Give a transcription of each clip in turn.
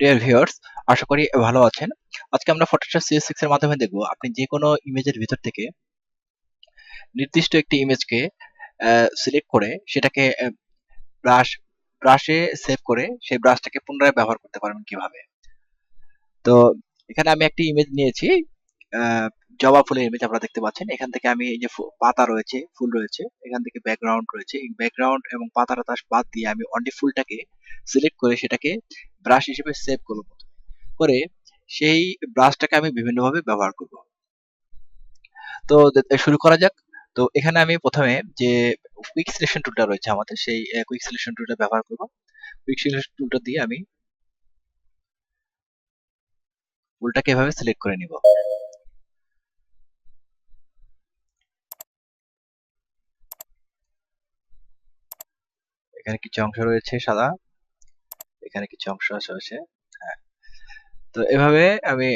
Dear viewers আশা করি ভালো আছেন। আজকে আমরা ফটোশপ সিএস6 এর মাধ্যমে দেখব আপনি যে কোনো ইমেজের ভিতর থেকে নির্দিষ্ট একটি ইমেজকে সিলেক্ট করে সেটাকে ব্রাশ ব্রাশে সেভ করে সেই ব্রাশটাকে পুনরায় ব্যবহার করতে পারবেন কীভাবে। তো এখানে আমি একটি ইমেজ নিয়েছি জবা ফুলের ইমেজ আপনারা দেখতে পাচ্ছেন। এখান থেকে আমি এই যে পাতা রয়েছে, ফুল রয়েছে, এখান থেকে ব্যাকগ্রাউন্ড রয়েছে। এই ব্যাকগ্রাউন্ড এবং পাতার তাস বাদ দিয়ে আমি অনলি ফুলটাকে সিলেক্ট করে সেটাকে ব্রাশ হিসেবে সেভ করব করে সেই ব্রাশটাকে আমি বিভিন্নভাবে ব্যবহার করব। তো শুরু করা যাক। তো এখানে আমি প্রথমে যে কুইক সিলেকশন টুলটা রয়েছে আমাদের, সেই কুইক সিলেকশন টুলটা ব্যবহার করব। কুইক সিলেকশন টুলটা দিয়ে আমি ফুলটাকে এভাবে সিলেক্ট করে নিব। এখানে কিছু অংশ রয়েছে সাদা, এখানে কিছু অংশ রয়েছে হ্যাঁ। তো এভাবে আমি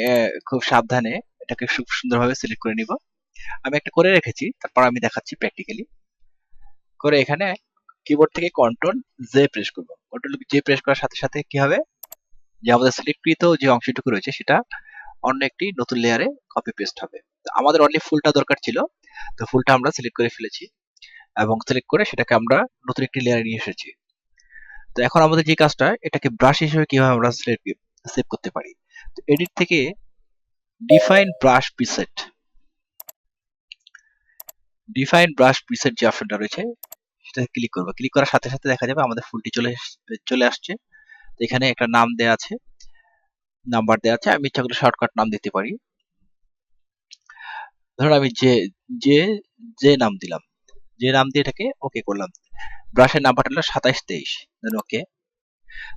খুব সাবধানে এটাকে খুব সুন্দরভাবে সিলেক্ট করে নিব। আমি একটা করে রেখেছি, তারপর আমি দেখাচ্ছি প্র্যাকটিক্যালি করে এখানে কিবোর্ড থেকে কন্ট্রোল জে প্রেস করব। কন্ট্রোল জে প্রেস করার সাথে সাথে কি হবে? যে আমাদের সিলেক্টকৃত যে অংশটুকু রয়েছে, সেটা অন্য একটি নতুন লেয়ারে কপি পেস্ট হবে। আমাদের অনলি ফুলটা দরকার ছিল, তো ফুলটা আমরা সিলেক্ট করে ফেলেছি। এবং সিলেক্ট করে সেটাকে আমরা নতুন একটি লেয়ারে নিয়ে এসেছি। তো এখন আমাদের যে কাজটা, এটাকে ব্রাশ হিসেবে কীভাবে আমরা সেভ করতে পারি? তো এডিট থেকে define brush preset define brush preset যে অপশনটা রয়েছে সেটা ক্লিক করব। ক্লিক করার সাথে সাথে দেখা যাবে আমাদের ফুলটি চলে চলে আসছে। এখানে একটা নাম দেয়া আছে। নাম্বার দেওয়া আছে। আমি ইচ্ছা করে শর্টকাট নাম দিতে পারি। ধরুন আমি যে যে যে নাম দিলাম। যে নাম দিয়ে এটাকে ওকে করলাম। ব্রাশের নাম্বারটা হলো সাতাইশ তেইশ। ওকে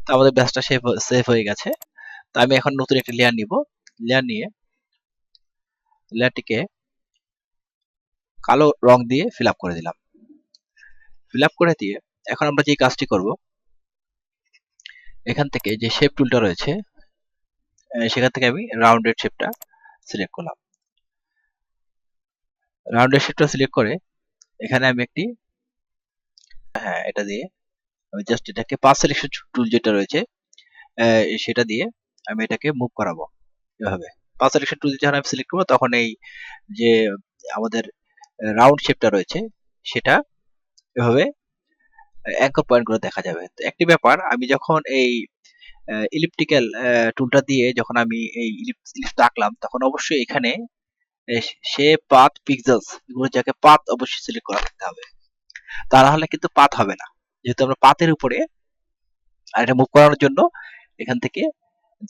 তো আমাদের ব্যাসটা সেভ সেভ হয়ে গেছে। তো আমি এখন নতুন একটা লেয়ার নিব। লেয়ার নিয়ে লেয়ারটিকে কালো রং দিয়ে ফিল করে দিলাম। ফিল করে দিয়ে এখন আমরা যে কাজটি করব, এখান থেকে যে শেপ টুলটা রয়েছে সেখান থেকে আমি রাউন্ডেড শেপটা সিলেক্ট করলাম। রাউন্ডেড শেপটা সিলেক্ট করে এখানে আমি একটি হ্যাঁ এটা দিয়ে আমি জাস্ট এটাকে পাস সিলেকশন টুল যেটা রয়েছে সেটা দিয়ে আমি এটাকে মুভ করাবো এভাবে। পাস সিলেকশন টুল যখন আমি সিলেক্ট করব, তখন এই যে আমাদের রাউন্ড শেপটা রয়েছে, সেটা এভাবে অ্যাঙ্কর পয়েন্ট করে দেখা যাবে। তো একটি ব্যাপার, আমি যখন এই ইলিপটিক্যাল টুলটা দিয়ে যখন আমি এই ইলিপস আঁকলাম, তখন অবশ্যই এখানে সে পাথ পিক্সেলস এগুলো যাকে পাথ অবশ্যই সিলেক্ট করা থাকতে হবে। তা না হলে কিন্তু পাথ হবে না। যেহেতু আমরা পাথের উপরে, আর এটা মুভ করানোর জন্য এখান থেকে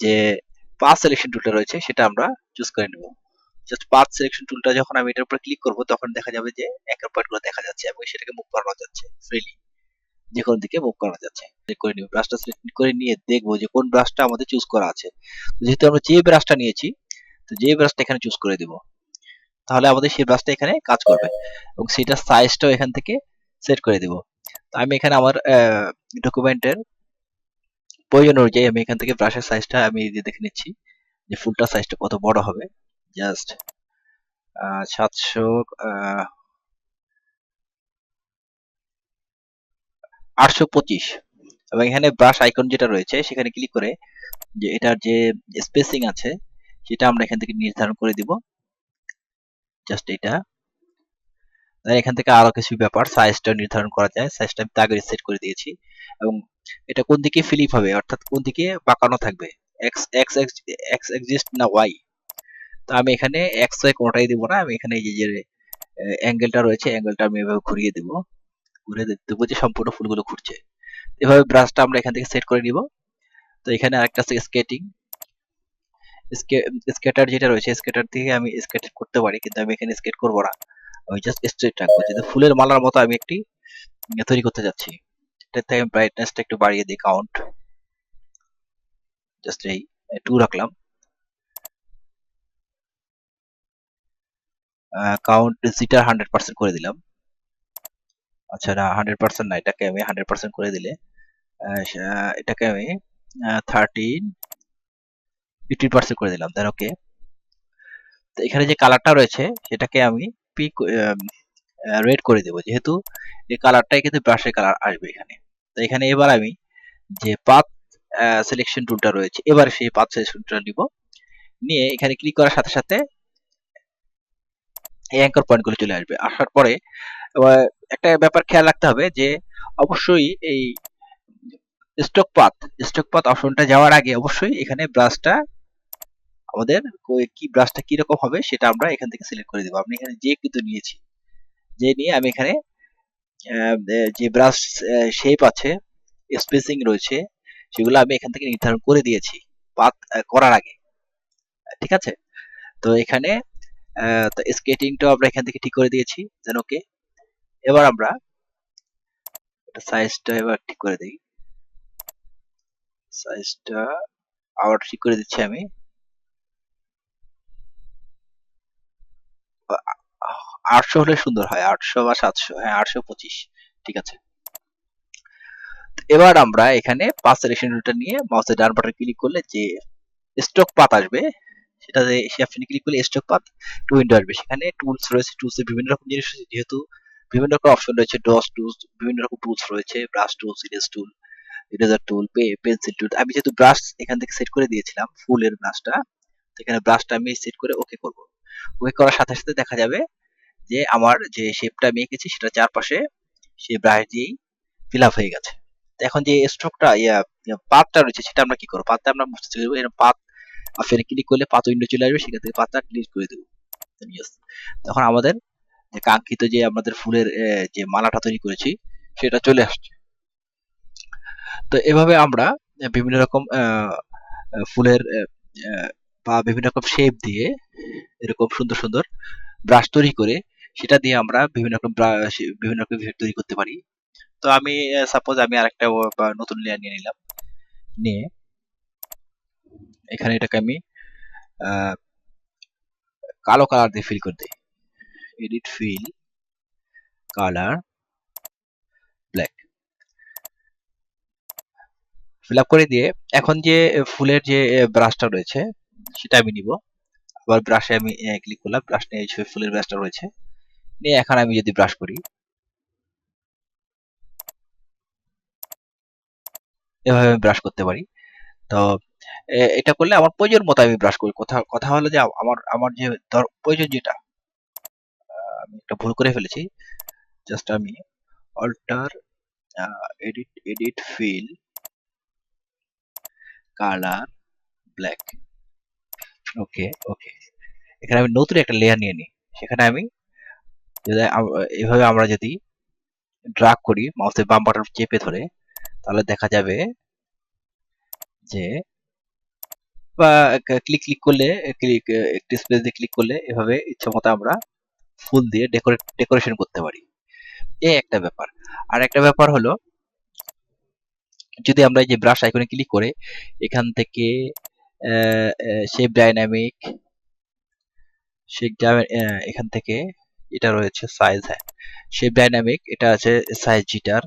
যে পাথ সিলেকশন টুলটা রয়েছে, সেটা আমরা চুজ করে নেব। জাস্ট পাথ সিলেকশন টুলটা যখন আমি এটার উপরে ক্লিক করব, তখন দেখা যাবে যে একের পয়েন্টগুলো দেখা যাচ্ছে এবং সেটাকে মুভ করানো যাচ্ছে ফ্রিলি যে কোনো দিকে মুভ করা যাচ্ছে। করে নিব ব্রাশটা সিলেক্ট করে নিয়ে দেখব যে কোন ব্রাশটা আমাদের চুজ করা আছে। যেহেতু আমরা যে ব্রাশটা নিয়েছি, তো যে ব্রাশটা এখানে চুজ করে দিব। তাহলে আমাদের সেই ব্রাশটা এখানে কাজ করবে এবং সেটার সাইজটাও এখান থেকে সেট করে দিব। আমি এখানে আমার ডকুমেন্টের প্রয়োজন অনুযায়ী আমি এখান থেকে ব্রাশের সাইজটা আমি দেখে নিচ্ছি যে ফুলটার সাইজটা কত বড় হবে। জাস্ট সাতশো আটশো পঁচিশ। এবং এখানে ব্রাশ আইকন যেটা রয়েছে সেখানে ক্লিক করে যে এটার যে স্পেসিং আছে সেটা আমরা এখান থেকে নির্ধারণ করে দিব। জাস্ট এটা এখান থেকে আরও কিছু ব্যাপার সাইজটা নির্ধারণ করা যায়। সাইজটা আমি আগে সেট করে দিয়েছি। এবং এটা কোন দিকে ফিলিপ হবে, অর্থাৎ কোন দিকে বাঁকানো থাকবে? এক্স এক্স এক্স এক্সিস্ট না ওয়াই তো আমি এখানে এক্স ওয়াই কোনোটাই দিব না। আমি এখানে এই যে অ্যাঙ্গেলটা রয়েছে অ্যাঙ্গেলটা আমি এভাবে ঘুরিয়ে দেব। ঘুরে দেবো যে সম্পূর্ণ ফুলগুলো ঘুরছে। এভাবে ব্রাশটা আমরা এখান থেকে সেট করে নিব। তো এখানে আরেকটা আছে স্কেটিং স্কেটার যেটা রয়েছে স্কেটার থেকে আমি স্কেট করতে পারি, কিন্তু আমি এখানে স্কেট করব না। আমি জাস্ট স্ট্রেট রাখব, যেহেতু ফুলের মালার মতো আমি একটি তৈরি করতে যাচ্ছি। এটাতে আমি ব্রাইটনেসটা একটু বাড়িয়ে দিই কাউন্ট জাস্ট এই টু রাখলাম। কাউন্ট জিটার হান্ড্রেড পার্সেন্ট করে দিলাম। আচ্ছা না হান্ড্রেড পার্সেন্ট না, এটাকে আমি হান্ড্রেড পার্সেন্ট করে দিলে এটাকে আমি থার্টিন ফিফটি পার্সেন্ট করে দিলাম দেন ওকে তো এখানে যে কালারটা রয়েছে সেটাকে আমি পিক রেড করে দেবো, যেহেতু এই কালারটাই কিন্তু ব্রাশের কালার আসবে এখানে। তো এখানে এবার আমি যে পাত সিলেকশন টুলটা রয়েছে, এবার সেই পাথ সিলেকশন টুলটা নিব। নিয়ে এখানে ক্লিক করার সাথে সাথে এই অ্যাঙ্কর পয়েন্টগুলো চলে আসবে। আসার পরে একটা ব্যাপার খেয়াল রাখতে হবে যে, অবশ্যই এই স্টক পাথ স্টক পাথ অপশনটা যাওয়ার আগে অবশ্যই এখানে ব্রাশটা আমাদের কি ব্রাশটা কি রকম হবে সেটা আমরা এখান থেকে সিলেক্ট করে দেবো। আমি এখানে যে কিন্তু নিয়েছি, যে নিয়ে আমি এখানে যে ব্রাশ শেপ আছে স্পেসিং রয়েছে, সেগুলো আমি এখান থেকে নির্ধারণ করে দিয়েছি পাত করার আগে। ঠিক আছে? তো এখানে তো স্কেটিংটাও আমরা এখান থেকে ঠিক করে দিয়েছি দেন ওকে এবার আমরা সাইজটা এবার ঠিক করে দিই। সাইজটা আবার ঠিক করে দিচ্ছি আমি। আটশো হলে সুন্দর হয়, আটশো বা সাতশো হ্যাঁ আটশো পঁচিশ, ঠিক আছে। এবার আমরা এখানে পাঁচ সিলেকশন টুলটা নিয়ে মাউসের ডান বাটন ক্লিক করলে যে স্টক পাত আসবে, সেটাতে সে অপশনে ক্লিক করলে স্টক পাত টু উইন্ডো আসবে। সেখানে টুলস রয়েছে টুলসে বিভিন্ন রকম জিনিস রয়েছে, যেহেতু বিভিন্ন রকম অপশন রয়েছে ডস টুলস বিভিন্ন রকম টুলস রয়েছে brush tools erase tool eraser tool pencil tool আমি যেহেতু ব্রাশ এখান থেকে সেট করে দিয়েছিলাম, ফুলের ব্রাশটা এখানে ব্রাশটা আমি সেট করে ওকে করব। ওকে করার সাথে সাথে দেখা যাবে যে আমার যে শেপটা আমি এঁকেছি, সেটা চারপাশে ব্রাশ দিয়েই ফিল হয়ে গেছে। এখন যে স্ট্রোকটা ইয়া পাতটা রয়েছে, সেটা আমরা কি করব? পাতটা আমরা দেবো এরকম পাত অপশনে ক্লিক করলে পাত উইন্ডো চলে আসবে, সেখান থেকে পাতটা ডিলিট করে দেবো। তখন আমাদের যে কাঙ্ক্ষিত যে আমাদের ফুলের যে মালাটা তৈরি করেছি, সেটা চলে আসছে। তো এভাবে আমরা বিভিন্ন রকম ফুলের বা বিভিন্ন রকম শেপ দিয়ে এরকম সুন্দর সুন্দর ব্রাশ তৈরি করে সেটা দিয়ে আমরা বিভিন্ন রকম বিভিন্ন রকম তৈরি করতে পারি। তো আমি সাপোজ আমি আরেকটা ও- বা নতুন লেয়ার নিয়ে নিলাম। নিয়ে এখানে এটাকে আমি কালো কালার দিয়ে ফিল করে দিই। Edit fill colour black fill up করে দিয়ে এখন যে ফুলের যে ব্রাশটা রয়েছে, সেটা আমি নিব। আবার ব্রাশে আমি ক্লিক করলাম ব্রাশ নিয়ে ফুলের ব্রাশটা রয়েছে, নিয়ে এখন আমি যদি ব্রাশ করি, এভাবে আমি ব্রাশ করতে পারি। তো এটা করলে আমার প্রয়োজন মতো আমি ব্রাশ করি। কথা কথা হলো যে, আমার আমার যে প্রয়োজন যেটা আমি একটা ভুল করে ফেলেছি। জাস্ট আমি alter edit edit fill colour black okay okay এখানে আমি নতুন একটা লেয়ার নিয়ে নিই। সেখানে আমি যদি এভাবে আমরা যদি ড্রাগ করি মাউসের বাম বাটন চেপে ধরে, তাহলে দেখা যাবে যে বা ক্লিক ক্লিক করলে ক্লিক একটি স্পেস দিয়ে ক্লিক করলে এভাবে ইচ্ছা মতো আমরা ফুল দিয়ে ডেকোরেট ডেকোরেশন করতে পারি। এই একটা ব্যাপার। আর একটা ব্যাপার হলো যদি আমরা এই যে ব্রাশ আইকনে ক্লিক করে, এখান থেকে শেপ ডাইনামিক শেপ এখান থেকে এটা রয়েছে সাইজ হ্যাঁ। শেপ ডাইনামিক এটা আছে সাইজ জিটার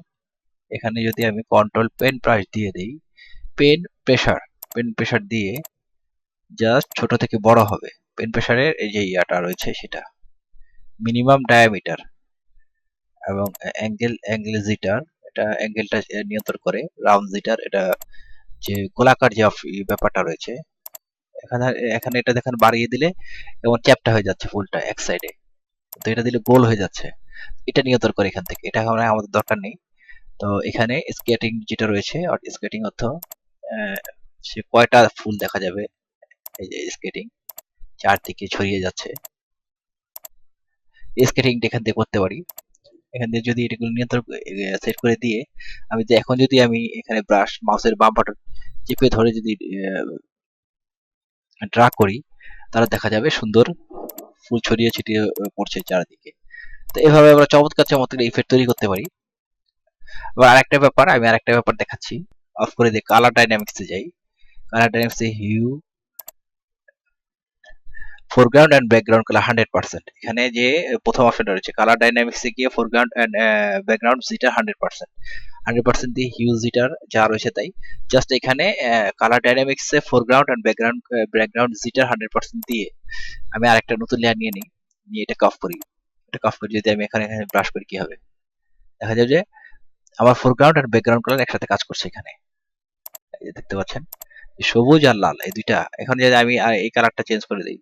এখানে যদি আমি কন্ট্রোল পেন ব্রাশ দিয়ে দিই পেন প্রেসার পেন প্রেসার দিয়ে জাস্ট ছোট থেকে বড় হবে। পেন প্রেসারের এই যে ইয়াটা রয়েছে সেটা। মিনিমাম ডায়ামিটার এবং অ্যাঙ্গেল অ্যাঙ্গেল জিটার এটা অ্যাঙ্গেলটা নিয়ন্ত্রণ করে রাউন্ড জিটার এটা যে গোলাকার যে ব্যাপারটা রয়েছে। এখানে এখানে এটা দেখেন বাড়িয়ে দিলে এবং চ্যাপটা হয়ে যাচ্ছে ফুলটা এক সাইডে তো এটা দিলে গোল হয়ে যাচ্ছে। এটা নিয়ন্ত্রণ করে এখান থেকে। এটা আমরা, আমাদের দরকার নেই। তো এখানে স্কেটিং যেটা রয়েছে স্কেটিং অর্থ সে কয়টা ফুল দেখা যাবে, এই যে স্কেটিং চারদিকে ছড়িয়ে যাচ্ছে। স্কেটিংটা এখান থেকে করতে পারি এখান থেকে যদি এটাগুলো নিয়ন্ত্রণ সেট করে দিয়ে আমি যে এখন যদি আমি এখানে ব্রাশ মাউসের বাম বাটন চেপে ধরে যদি ড্রা করি, তাহলে দেখা যাবে সুন্দর ফুল ছড়িয়ে ছিটিয়ে পড়ছে চারিদিকে। তো এভাবে আমরা চমৎকার চমৎকার ইফেক্ট তৈরি করতে পারি। আবার আরেকটা ব্যাপার, আমি আরেকটা ব্যাপার দেখাচ্ছি। অফ করে দিয়ে কালার ডাইনামিক্সে যাই। Colour ডাইনামিক্সে hue foreground and background colour hundred percent এখানে যে প্রথম অপশনটা রয়েছে কালার ডাইনামিক্সে গিয়ে foreground and background jitter hundred percent hundred percent দিয়ে হিউ জিটার যা রয়েছে তাই। জাস্ট এখানে colour ডাইনামিক্সে foreground and background background jitter hundred percent দিয়ে আমি আরেকটা নতুন লেয়ার নিয়ে নিই। নিয়ে এটা কাফ করি। এটা কাফ করি যদি আমি এখানে এখানে ব্রাশ করি, কি হবে? দেখা যাবে যে আমার ফোরগ্রাউন্ড আর ব্যাকগ্রাউন্ড কালার একসাথে কাজ করছে এখানে। দেখতে পাচ্ছেন? সবুজ আর লাল, এই দুইটা। এখন যদি আমি এই কালারটা চেঞ্জ করে দিই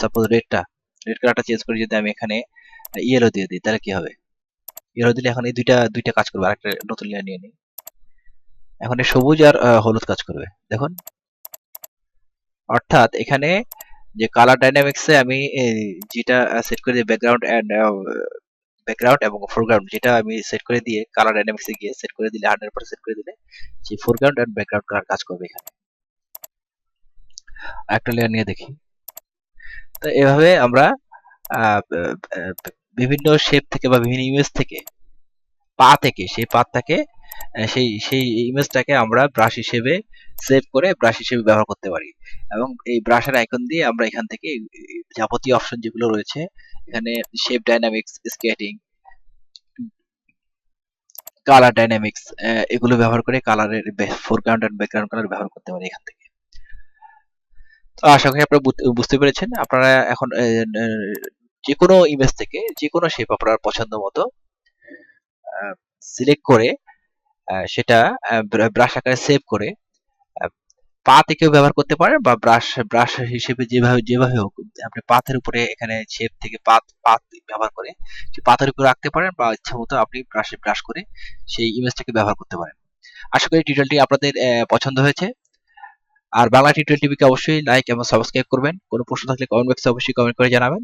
সাপোজ রেডটা রেড কালারটা চেঞ্জ করে যদি আমি এখানে ইয়েলো দিয়ে দিই, তাহলে কি হবে? ইয়েলো দিলে এখন এই দুইটা দুইটা কাজ করবে, আরেকটা নতুন লেয়ার নিয়ে নিই। এখন এই সবুজ আর হলুদ কাজ করবে, দেখুন। অর্থাৎ এখানে যে কালার ডাইনামিক্সে আমি যেটা সেট করে দিই ব্যাকগ্রাউন্ড অ্যান্ড ব্যাকগ্রাউন্ড এবং ফোরগ্রাউন্ড যেটা আমি সেট করে দিয়ে কালার ডাইনামিক্সে গিয়ে সেট করে দিলে হান্ড্রেড পার্সেন্ট করে দিলে, সেই ফোরগ্রাউন্ড অ্যান্ড ব্যাকগ্রাউন্ড কালার কাজ করবে এখানে। একটা লেয়ার নিয়ে দেখি। এভাবে আমরা বিভিন্ন শেপ থেকে বা বিভিন্ন ইমেজ থেকে, পা থেকে, সেই পাতটাকে সেই সেই ইমেজটাকে আমরা ব্রাশ হিসেবে সেভ করে ব্রাশ হিসেবে ব্যবহার করতে পারি। এবং এই ব্রাশের আইকন দিয়ে আমরা এখান থেকে যাবতীয় অপশন যেগুলো রয়েছে, এখানে shape dynamics scattering colour dynamics এগুলো ব্যবহার করে কালারের ফোরগ্রাউন্ড অ্যান্ড ব্যাকগ্রাউন্ড কালার ব্যবহার করতে পারি এখান থেকে। আশা করি আপনারা বুঝতে- পেরেছেন। আপনারা এখন যে কোনো ইমেজ থেকে যে কোনো শেপ আপনার পছন্দ মতো সিলেক্ট করে সেটা ব্রাশ আকারে সেভ করে পা থেকেও ব্যবহার করতে পারেন বা ব্রাশ ব্রাশ হিসেবে যেভাবে যেভাবে হোক, আপনি পাথের উপরে এখানে শেপ থেকে পাত পাত ব্যবহার করে সেই পাথের উপরে রাখতে পারেন বা ইচ্ছা মতো আপনি ব্রাশে ব্রাশ করে সেই ইমেজটাকে ব্যবহার করতে পারেন। আশা করি টিউটোরিয়ালটি আপনাদের পছন্দ হয়েছে। আর বাংলা টোয়েন্টি টিভিকে অবশ্যই লাইক এবং সাবস্ক্রাইব করবেন। কোনো প্রশ্ন থাকলে কমেন্ট বক্সে অবশ্যই কমেন্ট করে জানাবেন।